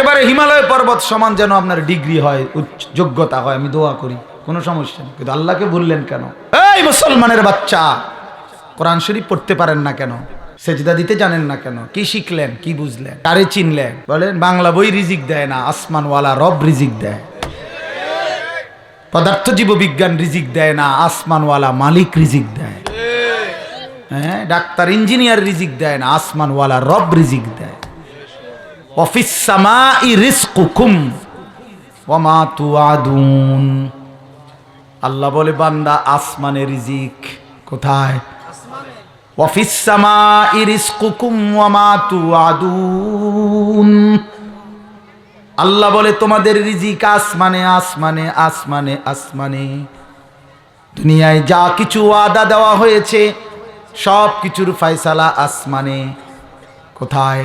একেবারে হিমালয় পর্বত সমান যেন আপনার ডিগ্রি হয় যোগ্যতা হয়, আমি দোয়া করি, কোনো সমস্যা নেই। কিন্তু আল্লাহকে বললেন কেন? এই মুসলমানের বাচ্চা, কোরআন শরীফ পড়তে পারেন না কেন? সেজদা দিতে জানেন না কেন? কি শিখলেন, কি বুঝলেন? কারে চিনলেন? বলেন, বাংলা বই রিজিক দেয় না, আসমানওয়ালা রব রিজিক দেয়। পদার্থ জীব বিজ্ঞান রিজিক দেয় না, আসমানওয়ালা মালিক রিজিক দেয়। হ্যাঁ ডাক্তার, ইঞ্জিনিয়ার রিজিক দেয় না, আসমানওয়ালা রব রিজিক দেয়। আল্লাহ বলে, বান্দা, আসমানে রিজিক কোথায়? আল্লাহ বলে, তোমাদের রিজিক আসমানে আসমানে আসমানে আসমানে। দুনিয়ায় যা কিছু ওয়াদা দেওয়া হয়েছে সব কিছুর ফয়সালা আসমানে। কোথায়?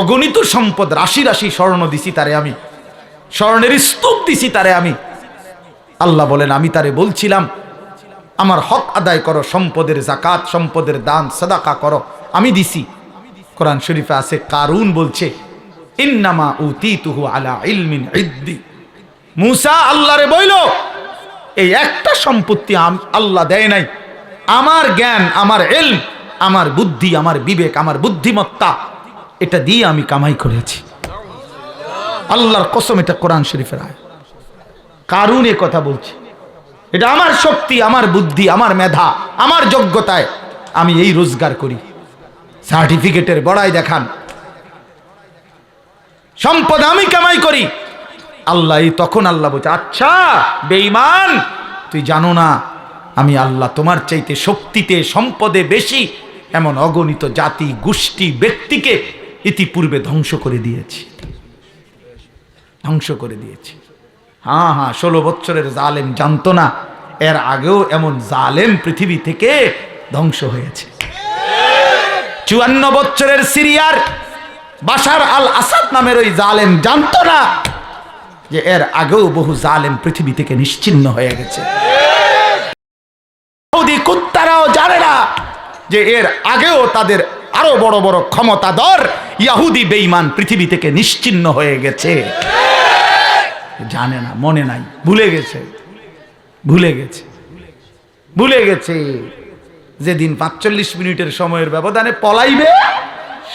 অগণিত সম্পদ, রাশি রাশি স্বর্ণ দিছি তারে আমি। স্বর্ণের স্তূপ দিছি তারে আমি। আল্লাহ বলেন, আমি তারে বলছিলাম, আমার হক আদায় করো, সম্পদের জাকাত সম্পদের দান, সাদাকা করো। আমি দিছি। কোরআন শরীফে আছে, কারুন বলছে, ইন্নামা উতি আলা ইলমিন ইদ্দি। মুসা আল্লাহরে বইল, এই একটা সম্পত্তি আল্লাহ দেয় নাই। আমার জ্ঞান, আমার এলম, আমার বুদ্ধি, আমার বিবেক, আমার বুদ্ধিমত্তা এটা দিয়ে আমি কামাই করেছি। আল্লাহর কসম, এটা কোরআন শরীফের আয় কারুন এ কথা বলছে। এটা আমার শক্তি, আমার বুদ্ধি, আমার মেধা, আমার যোগ্যতায় আমি এই রোজগার করি। সার্টিফিকেটের বড়াই দেখান। সম্পদ আমি কামাই করি। আল্লাহ এই তখন আল্লাহ বলছে আচ্ছা বেঈমান, তুই জানো না, আমি আল্লাহ তোমার চাইতে শক্তিতে, সম্পদে বেশি এমন অগণিত জাতি, গোষ্ঠী, ব্যক্তিকে ইতিপূর্বে ধ্বংস করে দিয়েছি। ধ্বংস করে দিয়েছি। হ্যাঁ হ্যাঁ ষোলো বছরের জালেম জানতো না, এর আগেও এমন জালেম পৃথিবী থেকে ধ্বংস হয়েছে। চুয়ান্ন বছরের সিরিয়ার বাশার আল আসাদ নামের ওই জালেম জানতো না যে এর আগেও বহু জালেম পৃথিবী থেকে নিশ্চিন্ন হয়ে গেছে। সৌদি কুত্তারাও জানে না যে এর আগেও তাদের আরও বড় বড় ক্ষমতাধর ইয়াহুদি বেঈমান পৃথিবী থেকে নিশ্চিন্ন হয়ে গেছে। জানে না, মনে নাই, ভুলে গেছে ভুলে গেছে ভুলে গেছে। যেদিন পাঁচচল্লিশ মিনিটের সময়ের ব্যবধানে পলাইবে,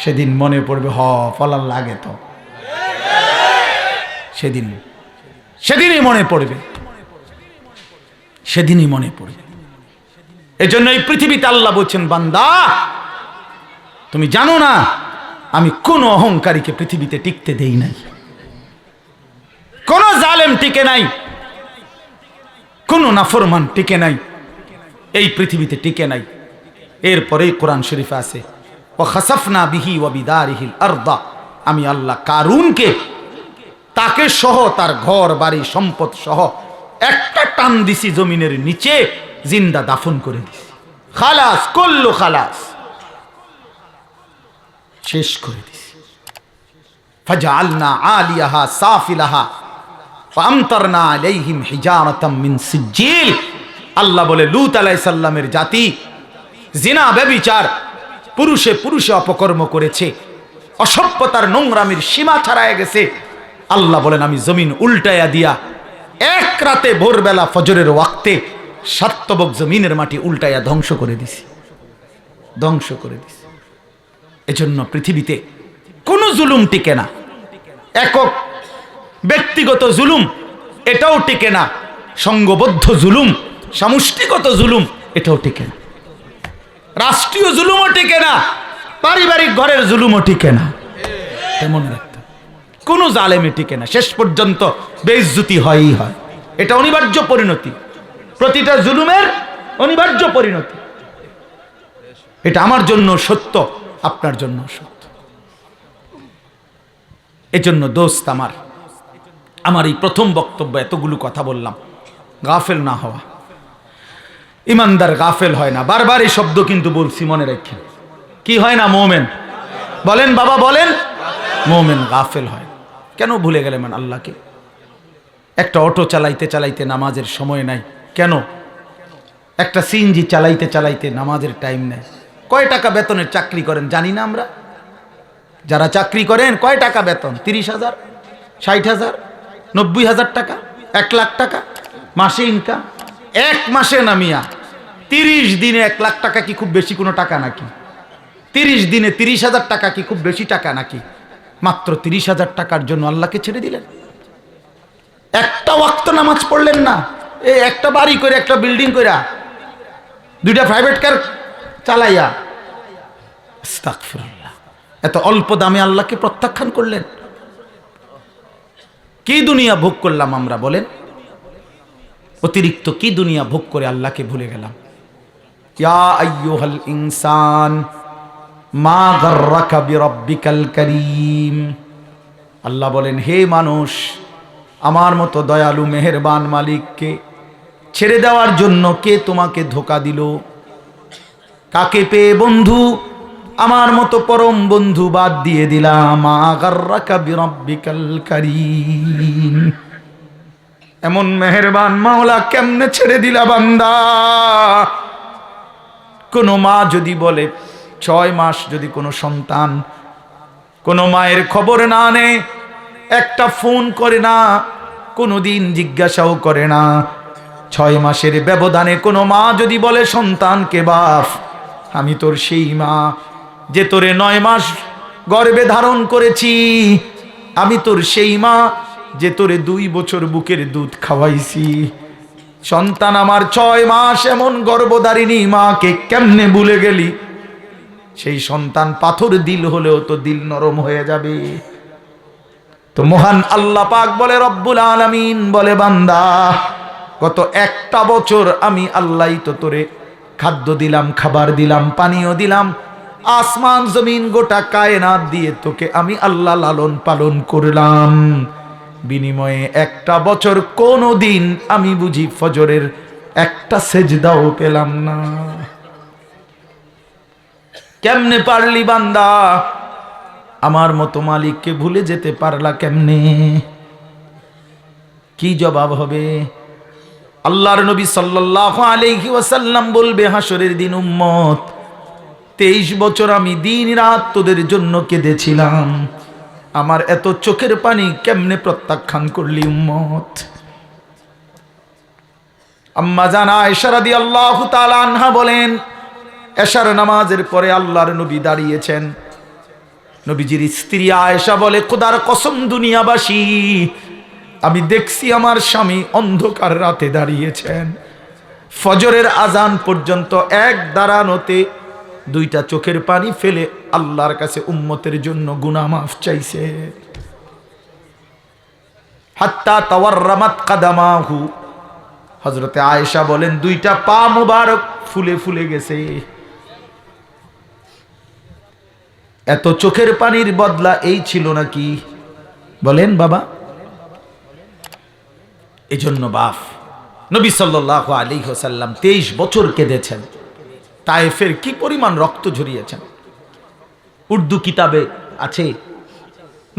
সেদিন মনে পড়বে, হ পলার লাগে তো। সেদিন, সেদিনই মনে পড়বে, সেদিনই মনে পড়বে। এজন্য এই পৃথিবীতে আল্লাহ বলছেন, বান্দা তুমি জানো না, আমি কোন অহংকারীকে পৃথিবীতে টিকতে দেই নাই। কোন জালেম টিকে নাই, কোন নাফরমান টিকে নাই, এই পৃথিবীতে টিকে নাই। এরপরেই কোরআন শরীফে আছে ও খাসাফনা বিহি ও বিদারিহিল আরদা আমি আল্লাহ কারুনকে, তাকে সহ তার ঘর, বাড়ি, সম্পদ সহ একটা টান দিছি জমিনের নিচে, জিন্দা দাফন করে দিছি। খালাস করল খালাস। শেষ করে দিছি। ফাজআলনা আলিয়াহা সাফিলাহা আল্লাহ বলে, লূত আলাইহিস সালামের জাতি জিনা ব্যভিচার পুরুষে পুরুষে অপকর্ম করেছে, অসভ্যতার নোংরামির সীমা ছাড়ায় গেছে। আল্লাহ বলেন, আমি জমিন উল্টায়া দিয়া এক রাতে ভোরবেলা ফজরের ওয়াক্তে সাত্তবক জমিনের মাটি উল্টায়া ধ্বংস করে দিছি। ধ্বংস করে দিছি। এজন্য পৃথিবীতে কোনো জুলুম টিকে না। একক ব্যক্তিগত জুলুম, এটাও টিকে না। সঙ্গবদ্ধ জুলুম, সামষ্টিগত জুলুম, এটাও টিকে না। রাষ্ট্রীয় জুলুমও টিকে না, পারিবারিক ঘরের জুলুমও টিকে না। তেমন রাখতে কোনো জালেমে টিকে না। শেষ পর্যন্ত বেইজ্জতি হয়ই হয়। এটা অনিবার্য পরিণতি। প্রতিটা জুলুমের অনিবার্য পরিণতি। এটা আমার জন্য সত্য। আপনার জন্য সত্য এজন্য দোস্ত আমার আমার এই প্রথম বক্তব্য এতগুলো কথা বললাম, গাফেল না হওয়া। ইমানদার গাফেল হয় না। বারবার এই শব্দ কিন্তু বলছি, মনে রাখেন। কি হয় না, মোমেন? বলেন বাবা, বলেন। মোমেন গাফেল হয়। কেন ভুলে গেলেন আল্লাহকে? একটা অটো চালাইতে চালাইতে নামাজের সময় নাই। কেন? একটা সিএনজি চালাইতে চালাইতে নামাজের টাইম নেই। কয় টাকা বেতনের চাকরি করেন? জানি না আমরা। যারা চাকরি করেন, কয় টাকা বেতন? তিরিশ হাজার, ষাট হাজার, নব্বই হাজার টাকা, এক লাখ টাকা মাসে ইনকাম এক মাসে নামিয়া তিরিশ দিনে এক লাখ টাকা কি খুব বেশি কোনো টাকা নাকি? তিরিশ দিনে তিরিশ হাজার টাকা কি খুব বেশি টাকা নাকি? মাত্র তিরিশ হাজার টাকার জন্য আল্লাহকে ছেড়ে দিলেন। একটা ওয়াক্ত নামাজ পড়লেন না। এ একটা বাড়ি করে একটা বিল্ডিং কইরা, দুইটা প্রাইভেট কার চালাইয়া। এত অল্প দামে আল্লাহকে প্রত্যাখ্যান করলেন। কি দুনিয়া ভোগ করলাম আমরা বলেন? অতিরিক্ত কি দুনিয়া ভোগ করে আল্লাহকে ভুলে গেলাম? ইনসান, মা আল্লাহ বলেন, হে মানুষ, আমার মতো দয়ালু, মেহেরবান মালিককে ছেড়ে দেওয়ার জন্য কে তোমাকে ধোকা দিল? কাকে পেয়ে বন্ধু? আমার মতো পরম বন্ধু বাদ দিয়ে দিলাম। এমন মেহেরবান মাওলা কেমনে ছেড়ে দিলা বান্দা? কোনো মা যদি বলে, ছয় মাস যদি কোনো সন্তান কোনো মায়ের খবর না নেয় একটা ফোন করে না কোনো দিন জিজ্ঞাসাও করে না। ছয় মাসের ব্যবধানে কোনো মা যদি বলে, সন্তানকে বাপ আমি তোর সেই মা যে তোরে নয় মাস গর্বে ধারণ করেছি। আমি তোর সেই মা যে তোরে দুই বছর বুকের দুধ খাওয়াইছি। সন্তান আমার ছয় মাস এমন গর্ভধারিণী মাকে কেমনে ভুলে গেলি? সেই সন্তান পাথর দিল হলেও তো দিল নরম হয়ে যাবে। তো মহান আল্লাহ পাক বলে, রব্বুল আলামিন, বলে বান্দা, গত একটা বছর আমি আল্লাহ তো তোরে খাদ্য দিলাম, খাবার দিলাম, পানীয় দিলাম, আসমান, জমিন, গোটা কায়নাত দিয়ে তোকে আমি আল্লাহ লালন পালন করলাম। বিনিময়ে একটা বছর কোনো দিন আমি বুঝি ফজরের একটা সেজদাও পেলাম না। কেমনে পারলি বান্দা? আমার মতো মালিককে ভুলে যেতে পারলা কেমনে? কি জবাব হবে? আল্লাহর নবী সাল্লাল্লাহু আলাইহি ওয়াসাল্লাম বলবে হাসরের দিন উম্মত, তেইশ বছর আমি দিন রাত তোদের জন্য কেঁদেছিলাম। আমার এত চোখের পানি কেমনে প্রত্যাখ্যান করলি উম্মত? আম্মা জানা এশারাদি আল্লাহ আনহা বলেন, এশার নামাজের পরে আল্লাহর নবী দাঁড়িয়েছেন। নবীজির স্ত্রী আয়েশা বলে, খোদার কসম দুনিয়াবাসী আমি দেখছি আমার স্বামী অন্ধকার রাতে দাঁড়িয়েছেন। ফজরের আজান পর্যন্ত এক দাঁড়ানোতে দুইটা চোখের পানি ফেলে আল্লাহর কাছে উম্মতের জন্য গুনাহ মাফ চাইছে। হাত্তা তাওয়ার রামাত কাদামাহু। হজরতে আয়েশা বলেন, দুইটা পা মুবারক ফুলে ফুলে গেছে। এত চোখের পানির বদলা এই ছিল নাকি? বলেন বাবা। এজন্য বাপ নবী সাল্লাহ আলী হোসাল্লাম তেইশ বছর কেঁদেছেন। তায়েফের কি পরিমাণ রক্ত ঝরিয়েছেন? উর্দু কিতাবে আছে।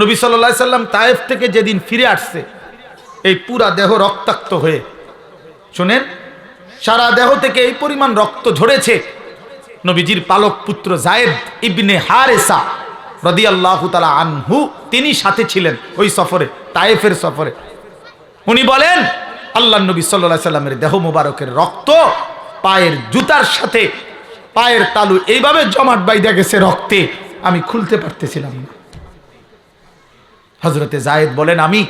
নবী সাল্লাহ সাল্লাম তায়েফ থেকে যেদিন ফিরে আসছে, এই পুরা দেহ রক্তাক্ত হয়ে। শোনেন, সারা দেহ থেকে এই পরিমাণ রক্ত ঝরেছে। নবীজির পালক পুত্র জায়েদ ইবনে হারেসা রদি আল্লাহ তালা আনহু, তিনি সাথে ছিলেন ওই সফরে, তায়েফের সফরে। উনি বলেন আল্লাহ নবী সাল্লা সাল্লামের দেহ মুবারকের রক্ত পায়ের জুতার সাথে, পায়ের তালু এইভাবে জমাট বাইদা গেছে রক্তে, আমি খুলতে পারতেছিলাম না। হজরতে জায়েদ বলেন, আমি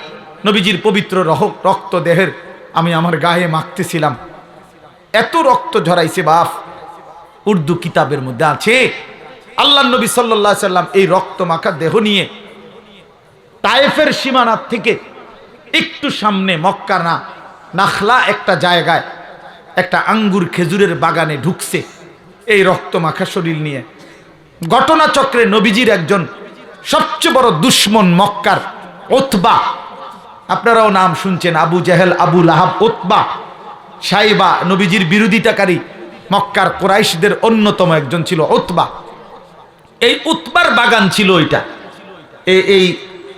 নবীজির পবিত্র রহ, রক্ত দেহের আমি আমার গায়ে মাখতেছিলাম। এত রক্ত ঝরাইছে বাপ, উর্দু কিতাবের মধ্যে আছে আল্লাহ নবী সাল্লা সাল্লাম এই রক্ত মাখা দেহ নিয়ে তায়েফের সীমানার থেকে একটু সামনে মক্কা না, নাখলা একটা জায়গায় একটা আঙ্গুর খেজুরের বাগানে ঢুকছে এই রক্ত মাখা শরীর নিয়ে। ঘটনাচক্রে নবীজির একজন সবচেয়ে বড় দুশ্মন মক্কার ওতবা। আপনারাও নাম শুনছেন, আবু জাহেল, আবু লাহাব, ওতবা, সাইবা, নবীজির বিরোধিতাকারী মক্কার কোরাইশদের অন্যতম একজন ছিল ওতবা। এই উতবার বাগান ছিল এই এই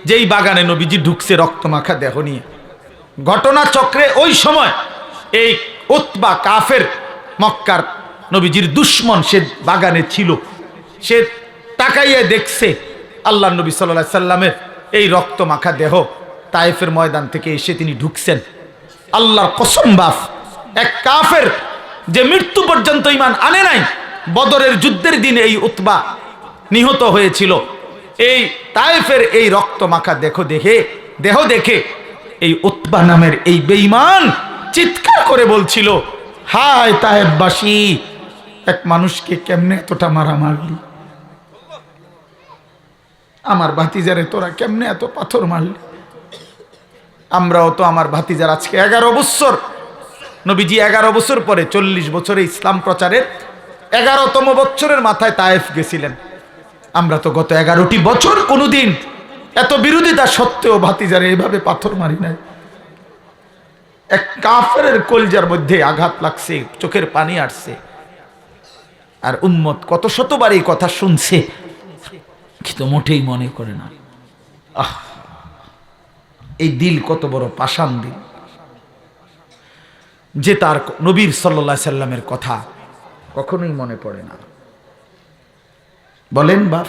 যেই বাগানে নবীজি ঢুকছে রক্তমাখা দেহ নিয়ে। ঘটনা চক্রে ওই সময় এই উতবা কাফের মক্কার নবীজির দুশ্মন সে বাগানে ছিল। সে তাকাইয়া দেখছে আল্লাহ নবী সাল্লাহ সাল্লামের এই রক্তমাখা দেহ। তায়েফের ময়দান থেকে এসে তিনি ঢুকছেন। আল্লাহর কসম বাফ, এক কাফের যে মৃত্যু পর্যন্ত ইমান আনে নাই, বদরের যুদ্ধের দিন এই উতবা নিহত হয়েছিল। এই তায়েফের এই রক্ত মাখা দেখো দেখে, দেহ দেখে, এই উতবা নামের এই বেঈমান চিৎকার করে বলছিল, হায় তায়েববাসী এক মানুষকে কেমনে এতটা মারা মারলি আমার ভাতিজারে তোরা কেমনে এত পাথর মারলি? আমরাও তো আমার ভাতিজার আজকে এগারো বছর নবীজি এগারো বছর পরে চল্লিশ বছরে ইসলাম প্রচারের এগারোতম বছরের মাথায় তায়েফ গেছিলেন। আমরা তো গত এগারোটি বছর কোনোদিন এত বিরোধিতা সত্ত্বেও ভাতিজারে এইভাবে পাথর মারি নাই। এক কাফের কলজার মধ্যে আঘাত লাগছে, চোখের পানি আসছে আর উন্মত কত শতবার এই কথা শুনছে, কিন্তু মোটেই মনে করে না। আহ, এই দিল কত বড় পাষাণ দিল। যে তার নবীর সাল্লা সাল্লামের কথা কখনোই মনে পড়ে না। বলেন বাপ।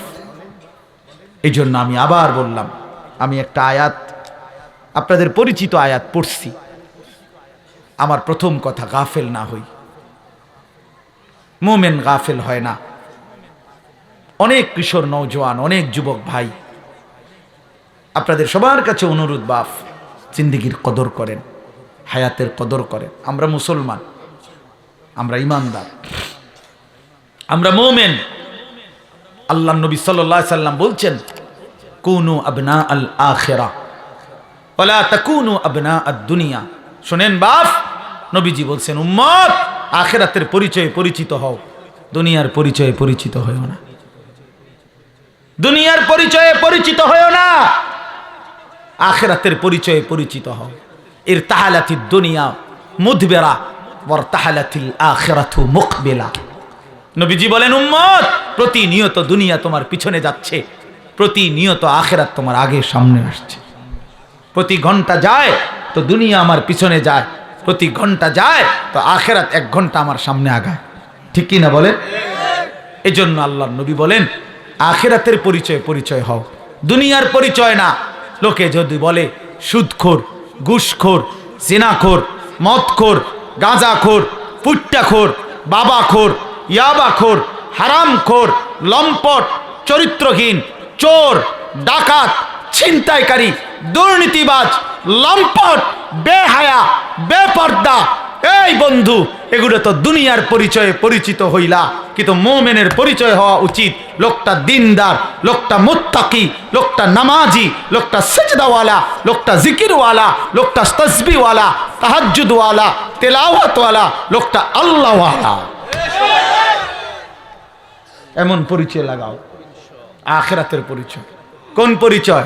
এই জন্য আমি আবার বললাম, আমি একটা আয়াত, আপনাদের পরিচিত আয়াত পড়ছি। আমার প্রথম কথা, গাফেল না হই। মোমেন গাফেল হয় না। অনেক কিশোর নৌজওয়ান অনেক যুবক ভাই। আপনাদের সবার কাছে অনুরোধ বাফ জিন্দিগির কদর করেন, হায়াতের কদর করেন। আমরা মুসলমান, আমরা ইমানদার, আমরা মোমেন। আল্লাহ নবী সাল্লাহ সাল্লাম বলছেন, কুনু আবনা আল আখেরা ওলা তাকুনু আবনা আদ দুনিয়া। শোনেন বাপ, নবীজি বলছেন, উম্মত, আখেরাতের পরিচয়ে পরিচিত হও, দুনিয়ার পরিচয়ে পরিচিত হয়েও না। দুনিয়ার পরিচয়ে পরিচিত হয়েও না, আখেরাতের পরিচয়ে পরিচিত হও। এর তাহালাতি দুনিয়া মুদবেরা বর তাহালাতিল আখেরাথু মুখবেলা নবীজি বলেন, উম্মত, প্রতিনিয়ত দুনিয়া তোমার পিছনে যাচ্ছে। প্রতিনিয়ত আখেরাত তোমার আগে সামনে আসছে। প্রতি ঘণ্টা যায় তো দুনিয়া আমার পিছনে যায়। প্রতি ঘণ্টা যায় তো আখেরাত এক ঘণ্টা আমার সামনে আগায়। ঠিক কি না বলেন? এই জন্য আল্লাহ নবী বলেন, আখেরাতের পরিচয় পরিচয় হও। দুনিয়ার পরিচয় না। লোকে যদি বলে, সুদখোর, ঘুষখোর, জিনাখোর, মদখোর, গাঁজাখোর, পুট্টাখোর, বাবাখোর ইয়াবাখোর হারামখোর লম্পট, চরিত্রহীন, চোর, ডাকাত, ছিনতাইকারী, দুর্নীতিবাজ, লম্পট, বেহায়া, বেপর্দা। এই বন্ধু, এগুলো তো দুনিয়ার পরিচয়ে পরিচিত হইলা, কিন্তু মোমেনের পরিচয় হওয়া উচিত। লোকটা দিনদার, লোকটা মুত্তাকি, লোকটা নামাজি, লোকটা সেজদাওয়ালা, লোকটা জিকিরওয়ালা, লোকটা তসবিওয়ালা তাহাজুদওয়ালা তেলাওয়াতওয়ালা, লোকটা আল্লাহওয়ালা। এমন পরিচয় লাগাও। আখেরাতের পরিচয়। কোন পরিচয়?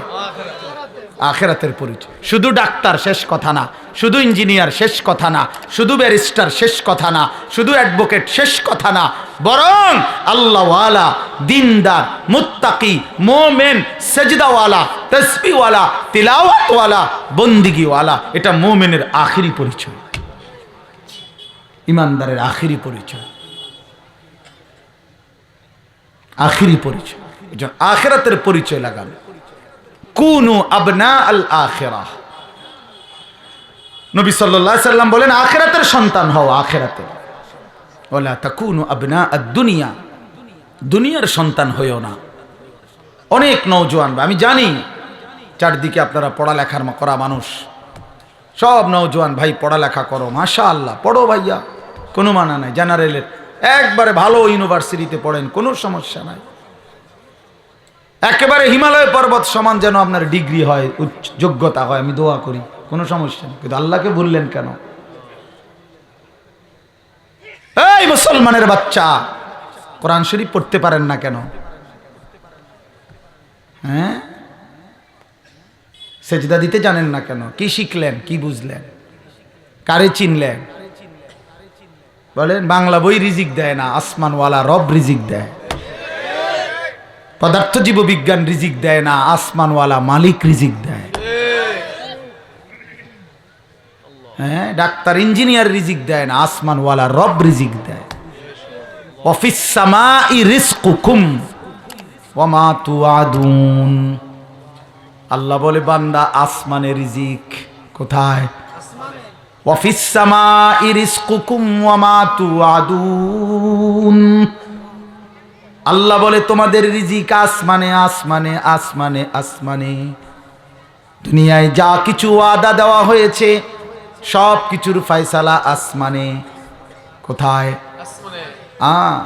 আখেরাতের পরিচয়। শুধু ডাক্তার শেষ কথা না, শুধু ইঞ্জিনিয়ার শেষ কথা না, শুধু ব্যারিস্টার শেষ কথা না, শুধু অ্যাডভোকেট শেষ কথা না, বরং আল্লাহওয়ালা, দিনদার, মুত্তাকি, মোমেন, সেজদাওয়ালা তসবিওয়ালা তিলাওয়াতওয়ালা, বন্দিগিওয়ালা, এটা মোমেনের আখিরি পরিচয়। ইমানদারের আখিরি পরিচয়। আখিরি পরিচয়। আখেরাতের পরিচয় লাগান কুনু আবনা আল আখেরা। নবী সাল্লাহ সাল্লাম বলেন, আখেরাতের সন্তান হও আখেরাতে। ওলা তাকুনু আবনা আদ দুনিয়া। দুনিয়ার সন্তান হইও না। অনেক নৌজওয়ান আমি জানি, চারদিকে আপনারা পড়ালেখার করা মানুষ। সব নৌজওয়ান ভাই, পড়ালেখা করো মাশা আল্লাহ পড়ো ভাইয়া। কোনো মানা নাই, জেনারেলের একবারে ভালো ইউনিভার্সিটিতে পড়েন, কোনো সমস্যা নাই। একেবারে হিমালয় পর্বত সমান যেন আপনার ডিগ্রি হয়, উচ্চ যোগ্যতা হয়, আমি দোয়া করি, কোনো সমস্যা নেই। কিন্তু আল্লাহকে ভুললেন কেন? এই মুসলমানের বাচ্চা, কোরআন শরীফ পড়তে পারেন না কেন? হ্যাঁ? সেজদা দিতে জানেন না কেন? কি শিখলেন, কি বুঝলেন? কারে চিনলেন? বলেন, বাংলা বই রিজিক দেয় না, আসমানওয়ালা রব রিজিক দেয়। পদার্থ জীব বিজ্ঞান রিজিক দেয় না, আসমানওয়ালা মালিক রিজিক দেয়। হ্যাঁ ডাক্তার, ইঞ্জিনিয়ার রিজিক দেয় না, আসমানওয়ালা রব রিজিক দেয়। অফিস সামা ই সামাই রিজকুকুম ওয়ামা তুআদুন। আল্লাহ বলে, বান্দা, আসমানে রিজিক কোথায়? ওয়ামা আল্লাহ বলে তোমাদের রিজিক আসমানে আসমানে আসমানে আসমানে। দুনিয়ায় যা কিছু ওয়াদা দেওয়া হয়েছে সব কিছুর ফয়সালা আসমানে। কোথায়? আ